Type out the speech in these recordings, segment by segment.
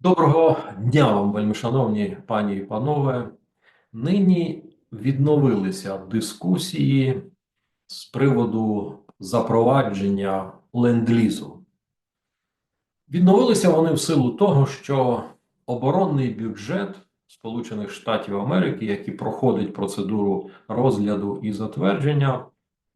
Доброго дня вам, вельми шановні пані і панове. Нині відновилися дискусії з приводу запровадження ленд-лізу. Відновилися вони в силу того, що оборонний бюджет Сполучених Штатів Америки, який проходить процедуру розгляду і затвердження,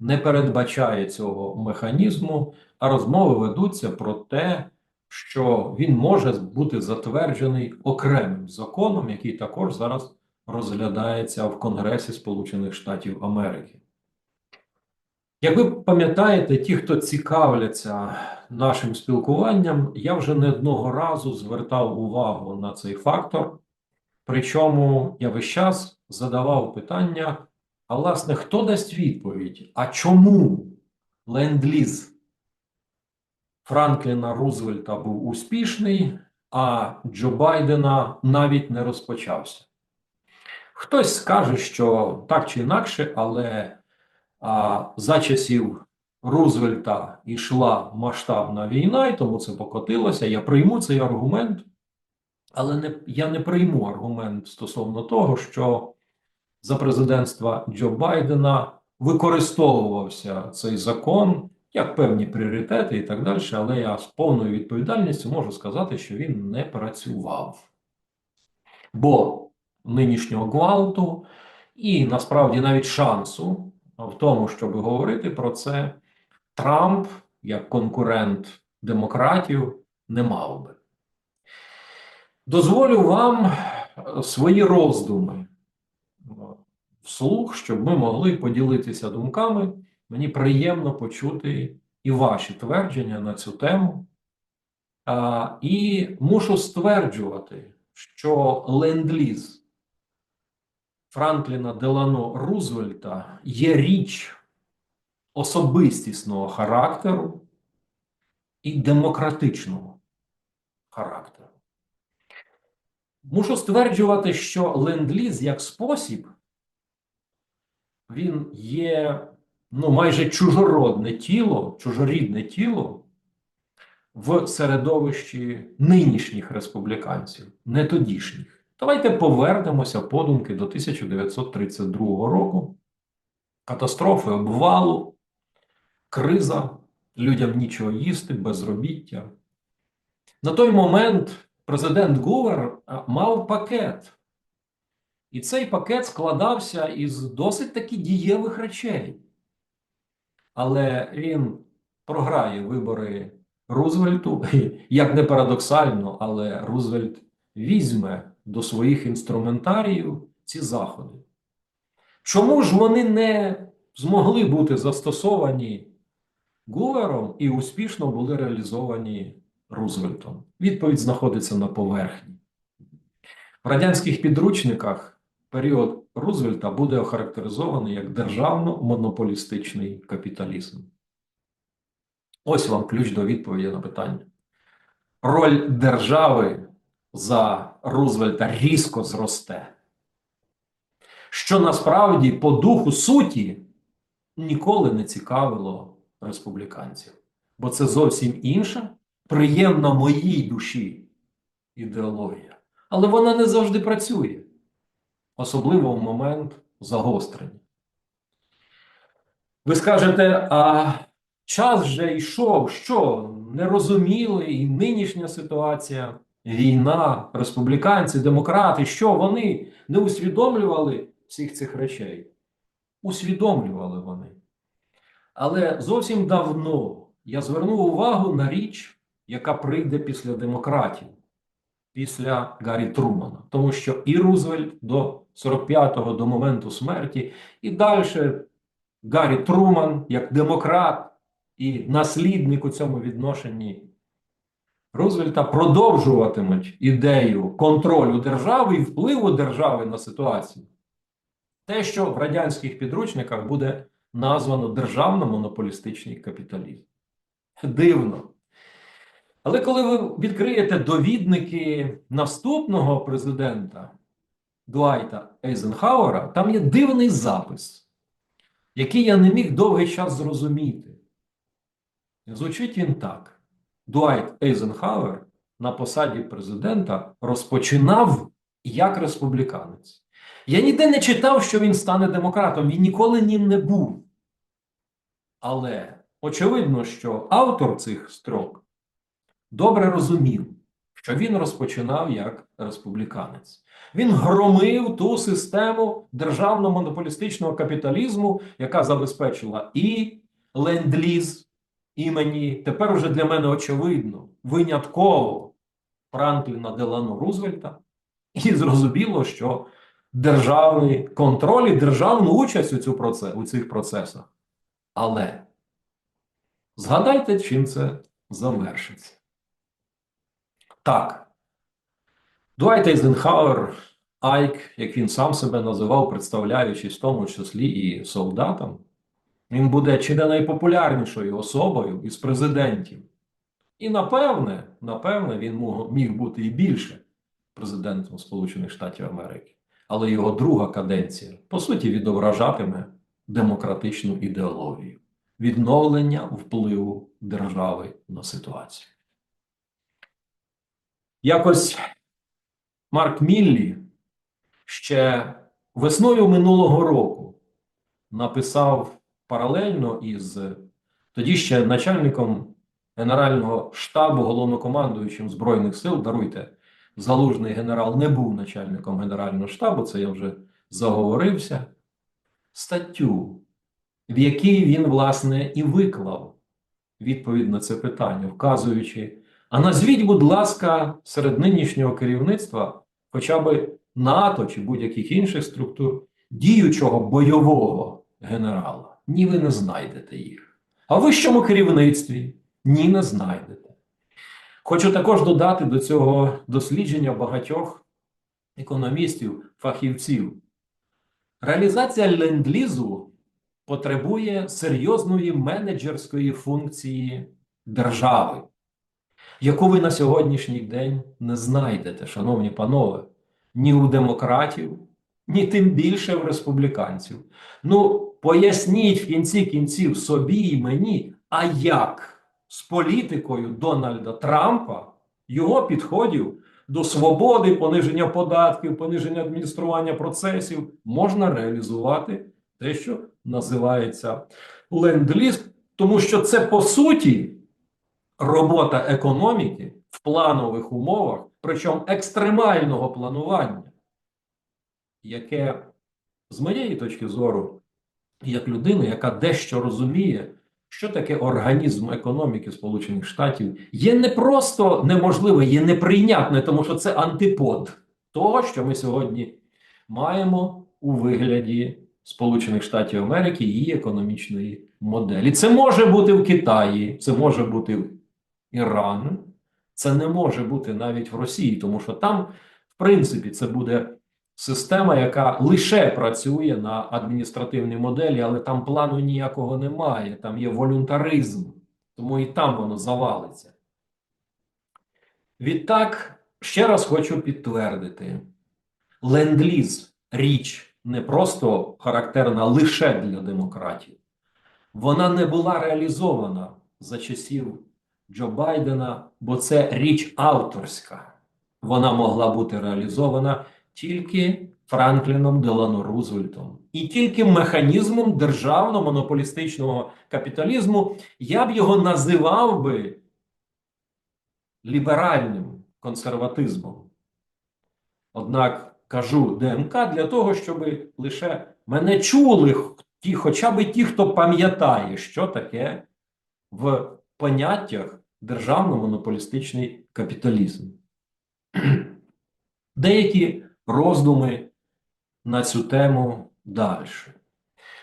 не передбачає цього механізму, а розмови ведуться про те, що він може бути затверджений окремим законом, який також зараз розглядається в Конгресі Сполучених Штатів Америки. Як ви пам'ятаєте, ті, хто цікавляться нашим спілкуванням, я вже не одного разу звертав увагу на цей фактор. Причому я весь час задавав питання: а власне, хто дасть відповідь? А чому ленд-ліз Франкліна Рузвельта був успішний, а Джо Байдена навіть не розпочався? Хтось скаже, що так чи інакше, але а, за часів Рузвельта йшла масштабна війна, і тому це покотилося. Я прийму цей аргумент, але не, я не прийму аргумент стосовно того, що за президентства Джо Байдена використовувався цей закон як певні пріоритети і так далі, але я з повною відповідальністю можу сказати, що він не працював. Бо нинішнього гвалту і насправді навіть шансу в тому, щоб говорити про це, Трамп, як конкурент демократів, не мав би. Дозволю вам свої роздуми вслух, щоб ми могли поділитися думками. Мені приємно почути і ваші твердження на цю тему. А, І мушу стверджувати, що ленд-ліз Франкліна Делано Рузвельта є річ особистісного характеру і демократичного характеру. Мушу стверджувати, що ленд-ліз як спосіб, він є ну, майже чужородне тіло, чужорідне тіло в середовищі нинішніх республіканців, не тодішніх. Давайте повернемося подумки до 1932 року. Катастрофи обвалу, криза, людям нічого їсти, безробіття. На той момент президент Гувер мав пакет. І цей пакет складався із досить таки дієвих речей. Але він програє вибори Рузвельту, як не парадоксально, але Рузвельт візьме до своїх інструментаріїв ці заходи. Чому ж вони не змогли бути застосовані Гувером і успішно були реалізовані Рузвельтом? Відповідь знаходиться на поверхні. В радянських підручниках період Рузвельта буде охарактеризований як державно-монополістичний капіталізм. Ось вам ключ до відповіді на питання. Роль держави за Рузвельта різко зросте, що насправді по духу суті ніколи не цікавило республіканців. Бо це зовсім інша, приємна моїй душі ідеологія. Але вона не завжди працює особливо в момент загострення. Ви скажете, а час вже йшов, що не розуміли і нинішня ситуація, війна, республіканці, демократи, що вони не усвідомлювали всіх цих речей? Усвідомлювали вони. Але зовсім давно я звернув увагу на річ, яка прийде після демократії після Гаррі Трумана, тому що і Рузвельт до 45-го до моменту смерті, і далі Гаррі Труман як демократ і наслідник у цьому відношенні Рузвельта продовжуватимуть ідею контролю держави і впливу держави на ситуацію. Те, що в радянських підручниках буде названо державно-монополістичний капіталізм. Дивно. Але коли ви відкриєте довідники наступного президента Дуайта Ейзенхауера, там є дивний запис, який я не міг довгий час зрозуміти. Звучить він так: Дуайт Ейзенхауер на посаді президента розпочинав як республіканець. Я ніде не читав, що він стане демократом. Він ніколи ним не був. Але очевидно, що автор цих строк добре розумів, що він розпочинав як республіканець. Він громив ту систему державно-монополістичного капіталізму, яка забезпечила і ленд-ліз імені, тепер уже для мене очевидно, винятково Франкліна Делано Рузвельта. І зрозуміло, що державний контроль і державну участь у, цю проце- у цих процесах. Але згадайте, чим це завершиться. Так. Дуайт Ейзенхауер, Айк, як він сам себе називав, представляючись в тому числі і солдатам, він буде чи не найпопулярнішою особою із президентів. І напевне, напевне, він міг бути і більше президентом Сполучених Штатів Америки. Але його друга каденція, по суті, відображатиме демократичну ідеологію, відновлення впливу держави на ситуацію. Якось Марк Міллі ще весною минулого року написав паралельно із тоді ще начальником Генерального штабу, головнокомандуючим Збройних сил, даруйте, залужний генерал не був начальником Генерального штабу, це я вже заговорився, статтю, в якій він, власне, і виклав відповідь на це питання, вказуючи, а назвіть, будь ласка, серед нинішнього керівництва, хоча б НАТО чи будь-яких інших структур, діючого бойового генерала. Ні, ви не знайдете їх. А в вищому керівництві ні, не знайдете. Хочу також додати до цього дослідження багатьох економістів, фахівців. Реалізація ленд-лізу потребує серйозної менеджерської функції держави, яку ви на сьогоднішній день не знайдете, шановні панове, ні у демократів, ні тим більше в республіканців. Ну, поясніть в кінці кінців собі і мені, а як з політикою Дональда Трампа його підходів до свободи, пониження податків, пониження адміністрування процесів можна реалізувати те, що називається ленд-ліз, тому що це по суті робота економіки в планових умовах, причому екстремального планування, яке, з моєї точки зору, як людина, яка дещо розуміє, що таке організм економіки Сполучених Штатів, є не просто неможливе, є неприйнятне, тому що це антипод того, що ми сьогодні маємо у вигляді Сполучених Штатів Америки її економічної моделі. Це може бути в Китаї, це може бути в Ірані, це не може бути навіть в Росії, тому що там, в принципі, це буде система, яка лише працює на адміністративній моделі, але там плану ніякого немає, там є волюнтаризм, тому і там воно завалиться. Відтак, ще раз хочу підтвердити: ленд-ліз річ не просто характерна лише для демократів, вона не була реалізована за часів Джо Байдена, бо це річ авторська. Вона могла бути реалізована тільки Франкліном Делано Рузвельтом і тільки механізмом державно-монополістичного капіталізму я б його називав би ліберальним консерватизмом. Однак кажу ДМК для того, щоб лише мене чули ті, хоча б ті, хто пам'ятає, що таке в поняттях державно-монополістичний капіталізм. Деякі роздуми на цю тему далі.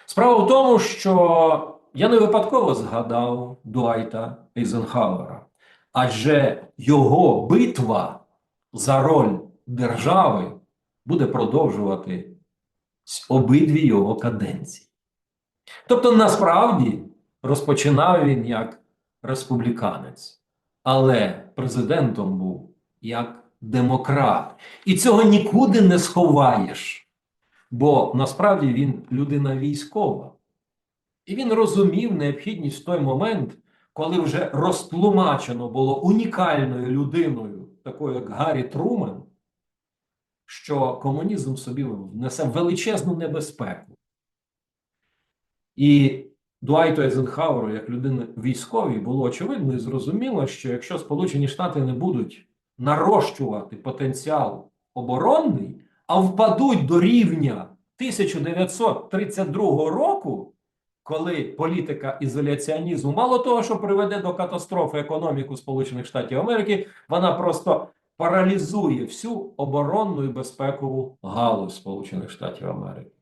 Справа в тому, що я не випадково згадав Дуайта Ейзенхауера, адже його битва за роль держави буде продовжувати обидві його каденції. Тобто, насправді розпочинав він як республіканець, але президентом був як демократ. І цього нікуди не сховаєш. Бо насправді він людина військова. І він розумів необхідність в той момент, коли вже розтлумачено було унікальною людиною такою як Гаррі Трумен, що комунізм собі несе величезну небезпеку. І Дуайту Ейзенхауеру, як людини військовій, було очевидно і зрозуміло, що якщо Сполучені Штати не будуть нарощувати потенціал оборонний, а впадуть до рівня 1932 року, коли політика ізоляціонізму, мало того, що приведе до катастрофи економіку Сполучених Штатів Америки, вона просто паралізує всю оборонну і безпекову галузь Сполучених Штатів Америки.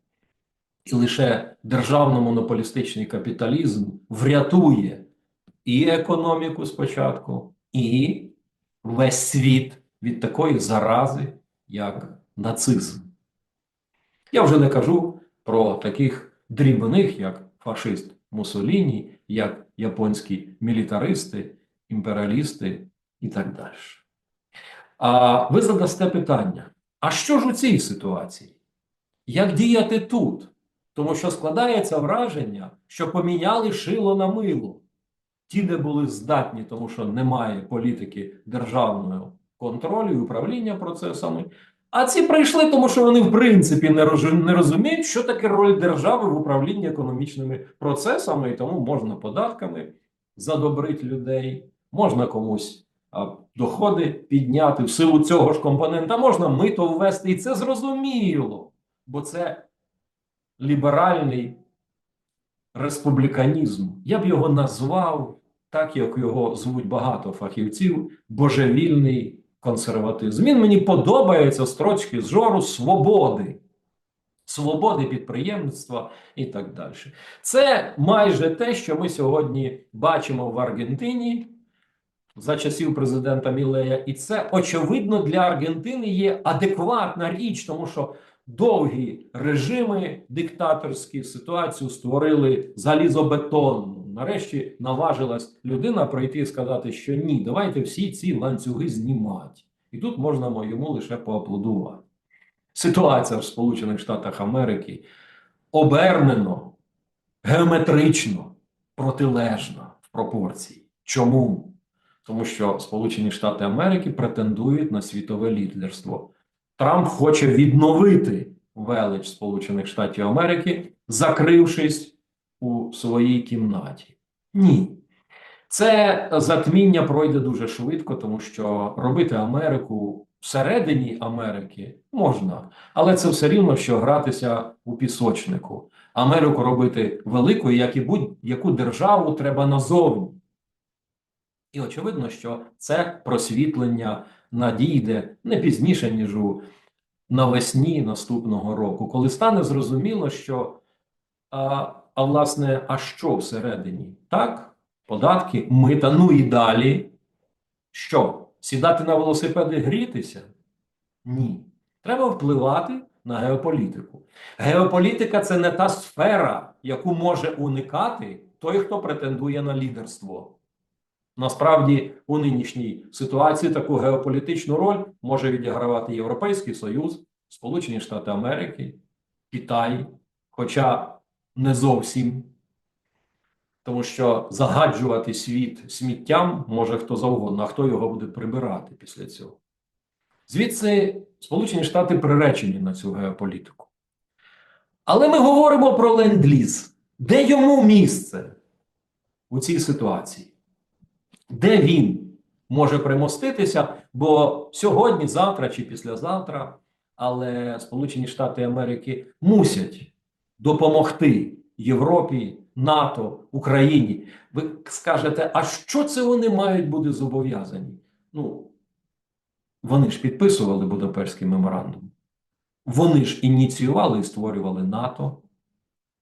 І лише державно-монополістичний капіталізм врятує і економіку спочатку, і весь світ від такої зарази, як нацизм. Я вже не кажу про таких дрібних, як фашист Муссоліні, як японські мілітаристи, імперіалісти і так далі. А ви задасте питання: а що ж у цій ситуації? Як діяти тут? Тому що складається враження, що поміняли шило на мило. Ті, де були здатні, тому що немає політики державного контролю і управління процесами. А ці прийшли, тому що вони в принципі не розуміють, що таке роль держави в управлінні економічними процесами, і тому можна податками задобрити людей, можна комусь доходи підняти в силу цього ж компонента, можна мито ввести, і це зрозуміло, бо це ліберальний республіканізм. Я б його назвав, так як його звуть багато фахівців, божевільний консерватизм. Він мені подобається з точки зору свободи, свободи підприємництва і так далі. Це майже те, що ми сьогодні бачимо в Аргентині. За часів президента Мілея, і це очевидно для Аргентини є адекватна річ, тому що довгі режими диктаторські ситуацію створили залізобетонну. Нарешті наважилась людина пройти і сказати, що ні, давайте всі ці ланцюги знімати. І тут можна мо- йому лише поаплодувати. Ситуація в Сполучених Штатах Америки обернено, геометрично протилежна в пропорції. Чому? Тому що Сполучені Штати Америки претендують на світове лідерство. Трамп хоче відновити велич Сполучених Штатів Америки, закрившись у своїй кімнаті. Ні. Це затміння пройде дуже швидко, тому що робити Америку всередині Америки можна, але це все рівно, що гратися у пісочнику. Америку робити великою, як і будь-яку державу, треба назовні. І очевидно, що це просвітлення надійде не пізніше, ніж у навесні наступного року, коли стане зрозуміло, що а, а власне, а що всередині? Так, податки, мита, ну і далі. Що? Сідати на велосипеди грітися? Ні. Треба впливати на геополітику. Геополітика це не та сфера, яку може уникати той, хто претендує на лідерство. Насправді, у нинішній ситуації таку геополітичну роль може відігравати Європейський Союз, Сполучені Штати Америки, Китай, хоча не зовсім. Тому що загаджувати світ сміттям може хто завгодно, а хто його буде прибирати після цього. Звідси Сполучені Штати приречені на цю геополітику. Але ми говоримо про ленд-ліз. Де йому місце у цій ситуації? Де він може примоститися? Бо сьогодні, завтра чи післязавтра, але Сполучені Штати Америки мусять допомогти Європі, НАТО, Україні. Ви скажете, а що це вони мають бути зобов'язані? Ну, вони ж підписували Будапештський меморандум. Вони ж ініціювали і створювали НАТО.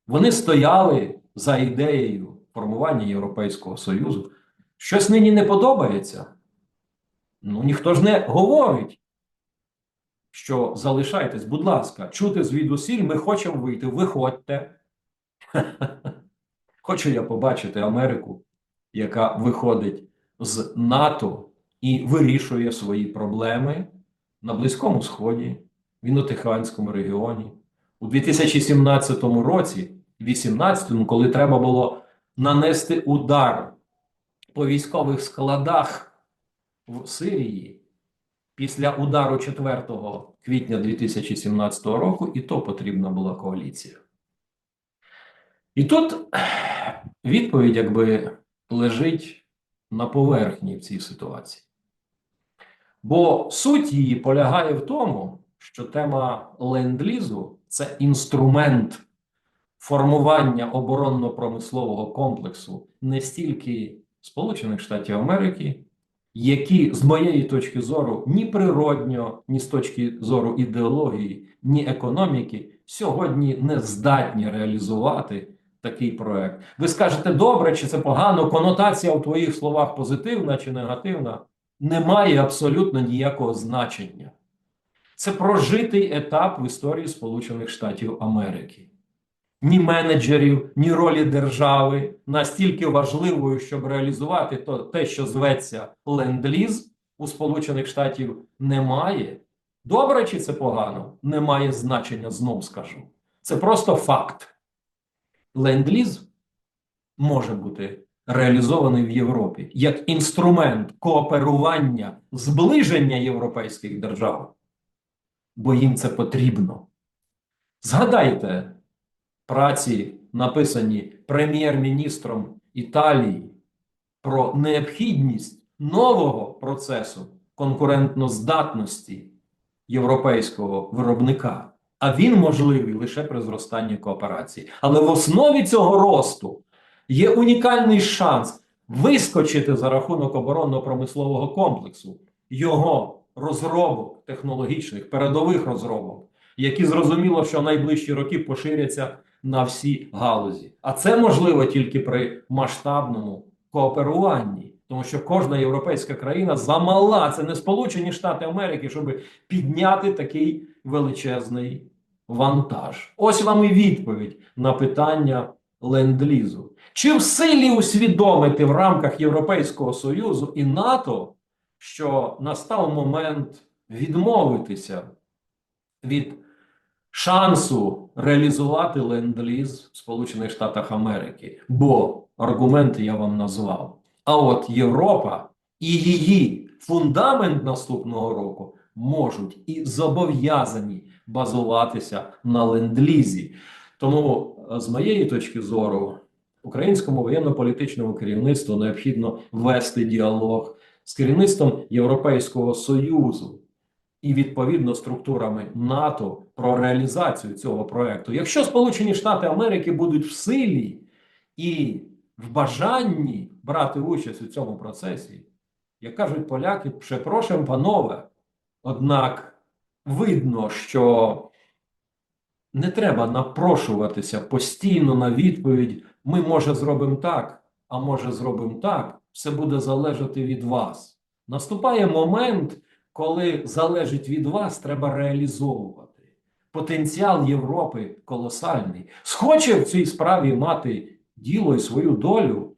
Вони стояли за ідеєю формування Європейського Союзу. Щось нині не подобається. Ну, ніхто ж не говорить, що залишайтесь, будь ласка, чути звідусіль, ми хочемо вийти. Виходьте. Хочу я побачити Америку, яка виходить з НАТО і вирішує свої проблеми на Близькому Сході, в Індотиханському регіоні. У 2017 році, 2018, коли треба було нанести удар по військових складах в Сирії, після удару 4 квітня 2017 року, і то потрібна була коаліція. І тут відповідь, якби лежить на поверхні в цій ситуації. Бо суть її полягає в тому, що тема ленд-лізу це інструмент формування оборонно-промислового комплексу не стільки Сполучених Штатів Америки, які, з моєї точки зору, ні природньо, ні з точки зору ідеології, ні економіки сьогодні не здатні реалізувати такий проект. Ви скажете, добре, чи це погано? Конотація у твоїх словах позитивна чи негативна? Не має абсолютно ніякого значення. Це прожитий етап в історії Сполучених Штатів Америки. Ні менеджерів, ні ролі держави настільки важливою, щоб реалізувати то, те, що зветься ленд-ліз у Сполучених Штатів, немає. Добре чи це погано? Не має значення, знов скажу. Це просто факт. Ленд-ліз може бути реалізований в Європі як інструмент кооперування, зближення європейських держав, бо їм це потрібно. Згадайте праці, написані прем'єр-міністром Італії про необхідність нового процесу конкурентноздатності європейського виробника. А він можливий лише при зростанні кооперації. Але в основі цього росту є унікальний шанс вискочити за рахунок оборонно-промислового комплексу, його розробок технологічних, передових розробок, які зрозуміло, що в найближчі роки поширяться на всі галузі. А це можливо тільки при масштабному кооперуванні. Тому що кожна європейська країна замала, це не Сполучені Штати Америки, щоб підняти такий величезний вантаж. Ось вам і відповідь на питання ленд-лізу. Чи в силі усвідомити в рамках Європейського Союзу і НАТО, що настав момент відмовитися від шансу реалізувати ленд-ліз в Сполучених Штатах Америки? Бо аргументи я вам назвав. А от Європа і її фундамент наступного року можуть і зобов'язані базуватися на ленд-лізі. Тому, е, з моєї точки зору, українському воєнно-політичному керівництву необхідно вести діалог з керівництвом Європейського Союзу і відповідно структурами НАТО про реалізацію цього проекту. Якщо Сполучені Штати Америки будуть в силі і в бажанні брати участь у цьому процесі, як кажуть поляки, препрошим, панове. Однак видно, що не треба напрошуватися постійно на відповідь: ми, може, зробимо так, а може, зробимо так. Все буде залежати від вас. Наступає момент, коли залежить від вас, треба реалізовувати. Потенціал Європи колосальний. Схоче в цій справі мати діло і свою долю.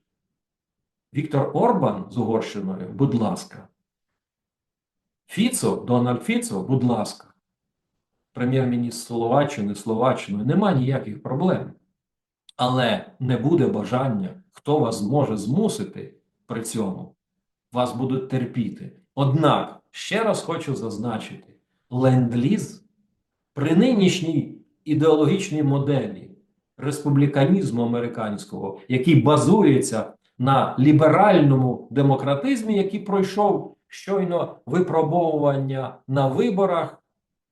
Віктор Орбан з Угорщиною, будь ласка. Фіцо, Дональд Фіцо, будь ласка. Прем'єр-міністр Словаччини, Словаччиною, нема ніяких проблем. Але не буде бажання, хто вас може змусити при цьому, вас будуть терпіти. Однак, ще раз хочу зазначити: ленд-ліз при нинішній ідеологічній моделі республіканізму американського, який базується на ліберальному демократизмі, який пройшов щойно випробовування на виборах,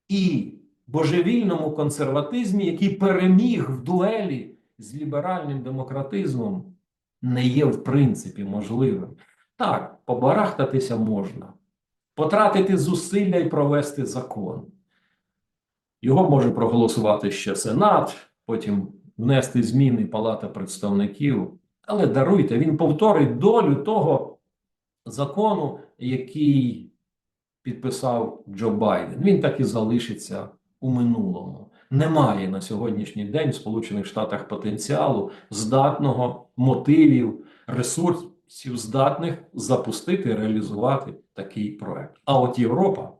і божевільному консерватизмі, який переміг в дуелі з ліберальним демократизмом, не є в принципі можливим. Так, побарахтатися можна, потратити зусилля і провести закон. Його може проголосувати ще Сенат, потім внести зміни Палата представників. Але даруйте, він повторить долю того закону, який підписав Джо Байден. Він так і залишиться у минулому. Немає на сьогоднішній день в Сполучених Штатах потенціалу здатного мотивів, ресурсів, здатних запустити, реалізувати такий проект. А от Європа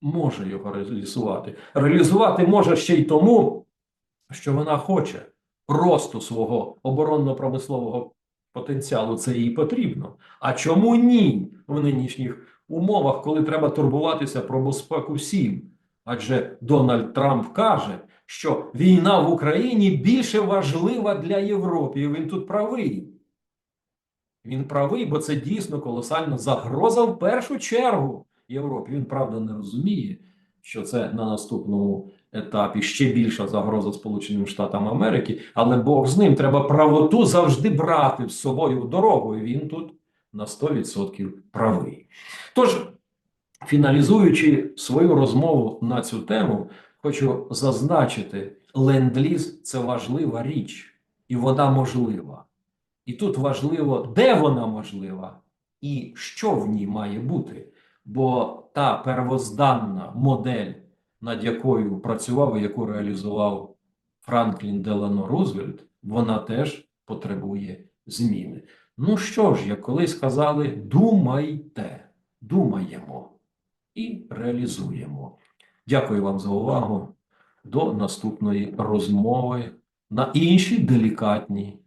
може його реалізувати. Реалізувати може ще й тому, що вона хоче росту свого оборонно-промислового потенціалу. Це їй потрібно. А чому ні в нинішніх умовах, коли треба турбуватися про безпеку всім. Адже Дональд Трамп каже, що війна в Україні більше важлива для Європи. І він тут правий. Він правий, бо це дійсно колосальна загроза в першу чергу Європі. Він правда не розуміє, що це на наступному етапі ще більша загроза Сполученим Штатам Америки, але Бог з ним треба правоту завжди брати з собою в дорогу. І він тут на 100% правий. Тож, фіналізуючи свою розмову на цю тему, хочу зазначити: ленд-ліз це важлива річ, і вона можлива. І тут важливо, де вона можлива і що в ній має бути. Бо та первозданна модель, над якою працював і яку реалізував Франклін Делано Рузвельт, вона теж потребує зміни. Ну що ж, як колись казали, думайте, думаємо і реалізуємо. Дякую вам за увагу. До наступної розмови на інші делікатні